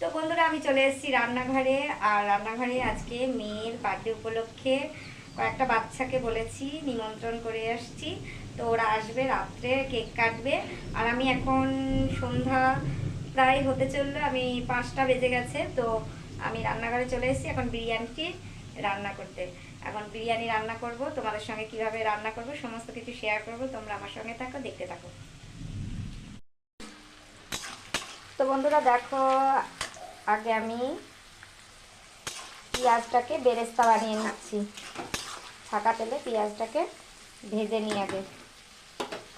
তো বন্ধুরা, আমি চলে এসেছি রান্নাঘরে। আর রান্নাঘরে আজকে মেয়ের বার্থডে উপলক্ষে কয়েকটা বাচ্চাকে বলেছি, নিমন্ত্রণ করে আসছি তো ওরা আসবে, রাত্রে কেক কাটবে। আর আমি এখন সন্ধ্যা প্রায় হতে চলল, আমি পাঁচটা বেজে গেছে। তো আমি রান্নাঘরে চলে এসেছি এখন বিরিয়ানিটি রান্না করতে। এখন বিরিয়ানি রান্না করব, তোমাদের সঙ্গে কীভাবে রান্না করব, সমস্ত কিছু শেয়ার করব। তোমরা আমার সঙ্গে থাকো, দেখতে থাকো। তো বন্ধুরা, দেখো আগে আমি পেঁয়াজটাকে বেরেস্তা বানিয়ে নিচ্ছি। ছাকা তেলে পেঁয়াজটাকে ভেজে নিয়ে আগে।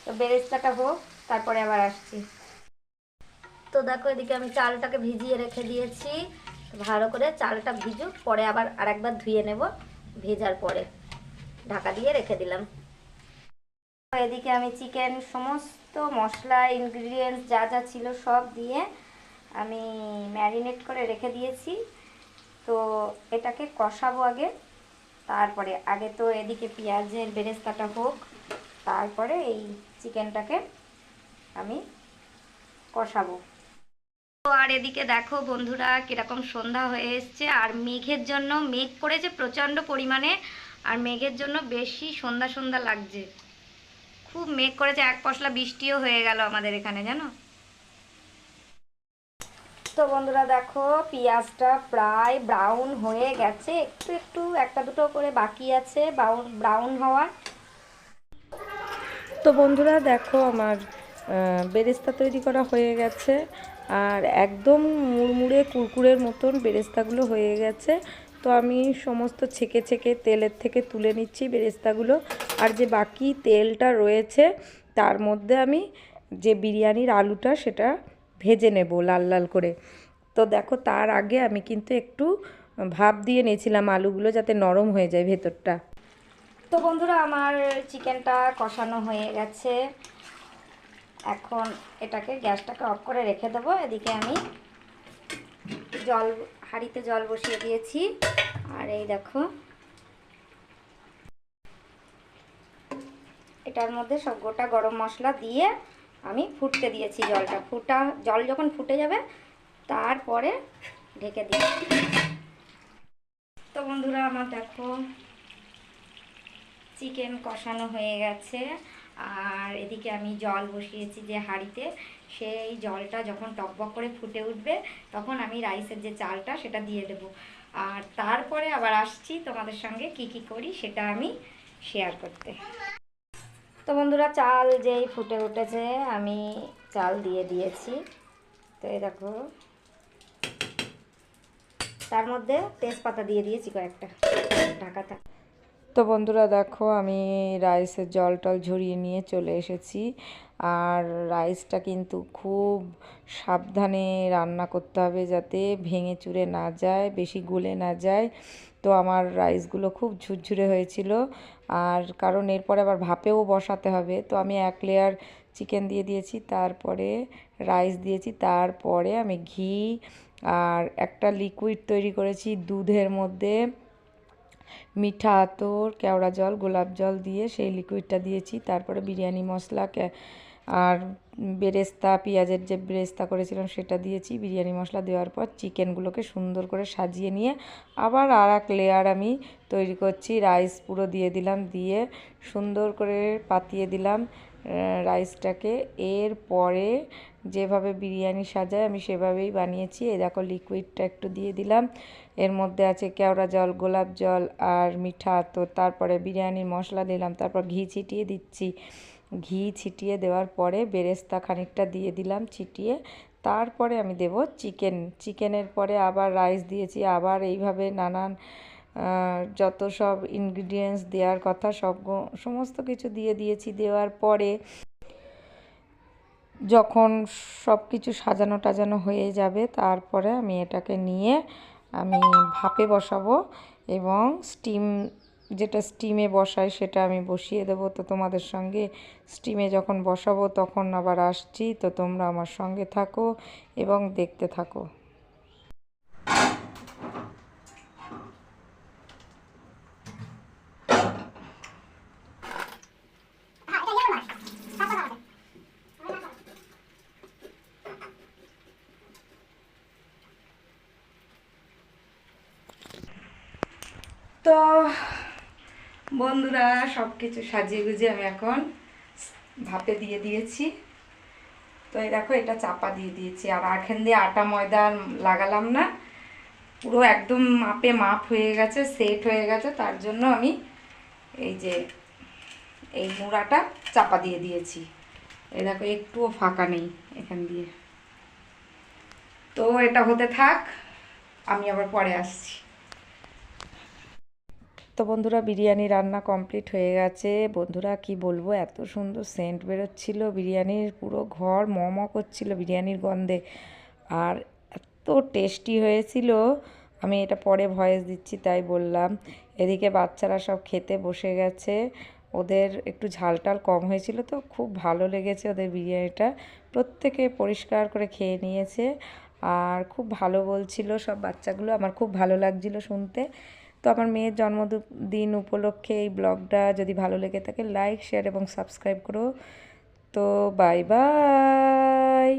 তো বেরেস্তাটা হোক, তারপরে আবার আসছি। তো দেখো, এদিকে আমি চালটাকে ভিজিয়ে রেখে দিয়েছি। ভালো করে চালটা ভিজুক, পরে আবার আরেকবার ধুয়ে নেব ভেজার পরে। ঢাকা দিয়ে রেখে দিলাম। এদিকে আমি চিকেন সমস্ত মশলা ইনগ্রিডিয়েন্টস যা যা ছিল সব দিয়ে আমি ম্যারিনেট করে রেখে দিয়েছি। তো এটাকে কষাবো আগে। তারপরে আগে তো এদিকে পেঁয়াজের বেরেস্তাটা হোক, তারপরে এই চিকেনটাকে আমি কষাবো। তো আর এদিকে দেখো বন্ধুরা কীরকম সন্ধ্যা হয়ে এসছে। আর মেঘের জন্য, মেঘ করেছে প্রচণ্ড পরিমাণে, আর মেঘের জন্য বেশি সন্ধ্যা সন্ধ্যা লাগছে। খুব মেঘ করেছে, এক পশলা বৃষ্টিও হয়ে গেল আমাদের এখানে, জানো? তো বন্ধুরা দেখো, পেঁয়াজটা প্রায় ব্রাউন হয়ে গেছে। একটু একটু, একটা দুটো করে বাকি আছে ব্রাউন ব্রাউন হওয়ার। তো বন্ধুরা দেখো, আমার বেরেস্তা তৈরি করা হয়ে গেছে। আর একদম মুড়মুড়ে, কুরকুরের মতন বেরেস্তাগুলো হয়ে গেছে। তো আমি সমস্ত ছেঁকে ছেঁকে তেলের থেকে তুলে নিচ্ছি বেরেস্তাগুলো। আর যে বাকি তেলটা রয়েছে, তার মধ্যে আমি যে বিরিয়ানির আলুটা, সেটা ভেজে নেব লাল লাল করে। তো দেখো তার আগে আমি কিন্তু একটু ভাপ দিয়ে নিয়েছিলাম আলুগুলো যাতে নরম হয়ে যায় ভেতরটা। তো বন্ধুরা আমার চিকেনটা কষানো হয়ে গেছে। এখন এটাকে গ্যাসটাকে অফ করে রেখে দেবো। এদিকে আমি জল, হাঁড়িতে জল বসিয়ে দিয়েছি। আর এই দেখো। এটার মধ্যে সব গোটা গরম মশলা দিয়ে আমি ফুটতে দিয়েছি জলটা। ফুটা, জল যখন ফুটে যাবে, তারপরে ঢেকে দিই। তো বন্ধুরা, আমার দেখো, চিকেন কষানো হয়ে গেছে। আর এদিকে আমি জল বসিয়েছি যে হাঁড়িতে। সেই জলটা যখন টকবক করে ফুটে উঠবে, তখন আমি রাইসের যে চালটা, সেটা দিয়ে দেব। আর তারপরে আবার আসছি তোমাদের সঙ্গে কি কি করি, সেটা আমি শেয়ার করতে। তো বন্ধুরা, চাল যেই ফুটে উঠেছে, আমি চাল দিয়ে দিয়েছি। তো এই দেখো, তার মধ্যে তেজপাতা দিয়ে দিয়েছি কয়েকটা। ঢাকাটা তো বন্ধুরা দেখো, আমি রাইসের জল টল ঝরিয়ে নিয়ে চলে এসেছি। আর রাইসটা কিন্তু খুব সাবধানে রান্না করতে হবে যাতে ভেঙে চুরে না যায়, বেশি গলে না যায়। তো আমার রাইসগুলো খুব ঝুরঝুরে হয়েছিল। আর কারণ এরপরে আবার ভাপেও বসাতে হবে। তো আমি এক লেয়ার চিকেন দিয়ে দিয়েছি, তারপরে রাইস দিয়েছি, তারপরে আমি ঘি আর একটা লিকুইড তৈরি করেছি দুধের মধ্যে। মিঠা আতর কেওড়া জল গোলাপ জল দিয়ে সেই লিকুইডটা দিয়েছি। তারপরে বিরিয়ানি মশলা আর বেরেস্তা, পেঁয়াজের যে বেরেস্তা করেছিলাম সেটা দিয়েছি। বিরিয়ানি মশলা দেওয়ার পর চিকেনগুলোকে সুন্দর করে সাজিয়ে নিয়ে আবার আর এক লেয়ার আমি তৈরি করছি। রাইস পুরো দিয়ে দিলাম, দিয়ে সুন্দর করে পাতিয়ে দিলাম রাইসটাকে এর পরে যেভাবে বিরিয়ানি সাজায় আমি সেভাবেই বানিয়েছি। এই দেখো লিকুইডটা একটু দিয়ে দিলাম। এর মধ্যে আছে কেওড়া জল, গোলাপ জল আর মিঠা। তো তারপরে বিরিয়ানির মশলা দিলাম, তারপর ঘি ছিটিয়ে দিচ্ছি। ঘি ছিটিয়ে দেওয়ার পরে বেরেস্তা খানিকটা দিয়ে দিলাম ছিটিয়ে। তারপরে আমি দেব চিকেন। চিকেনের পরে আবার রাইস দিয়েছি। আবার এইভাবে নানান যত সব ইনগ্রিডিয়েন্টস দেওয়ার কথা, সব সমস্ত কিছু দিয়ে দিয়েছি। দেওয়ার পরে যখন সব কিছু সাজানো টাজানো হয়ে যাবে, তারপরে আমি এটাকে নিয়ে আমি ভাপে বসাবো এবং স্টিম যেটা স্টিমে বসাই সেটা আমি বসিয়ে দেবো। তো তোমাদের সঙ্গে স্টিমে যখন বসাবো তখন আবার আসছি। তো তোমরা আমার সঙ্গে থাকো এবং দেখতে থাকো। তো বন্ধুরা সব কিছু সাজিয়ে গুজিয়ে আমি এখন ভাপে দিয়ে দিয়েছি। তো এই দেখো, এটা চাপা দিয়ে দিয়েছি। আর এখান দিয়ে আটা ময়দা লাগালাম না। পুরো একদম মাপে মাপ হয়ে গেছে সেট হয়ে গেছে। তার জন্য আমি এই যে এই মুড়াটা চাপা দিয়ে দিয়েছি। এই দেখো, একটুও ফাঁকা নেই এখান দিয়ে। তো এটা হতে থাক, আমি আবার পরে আসছি। তো বন্ধুরা বিরিয়ানি রান্না কমপ্লিট হয়ে গেছে। বন্ধুরা কি বলব, এত সুন্দর সেন্ট বেরোচ্ছিল বিরিয়ানির, পুরো ঘর ম ম করছিল বিরিয়ানির গন্ধে। আর এত টেস্টি হয়েছিল, আমি এটা পরে ভয়েস দিচ্ছি তাই বললাম। এদিকে বাচ্চারা সব খেতে বসে গেছে, ওদের একটু ঝালটাল কম হয়েছিল তো, খুব ভালো লেগেছে ওদের বিরিয়ানিটা। প্রত্যেকে পরিষ্কার করে খেয়ে নিয়েছে। আর খুব ভালো বলছিল সব বাচ্চাগুলো, আমার খুব ভালো লাগছিল শুনতে। তো আমার মেয়ের জন্মদিন উপলক্ষে এই ব্লগটা যদি ভালো লেগে থাকে লাইক শেয়ার এবং সাবস্ক্রাইব করো। তো বাই বাই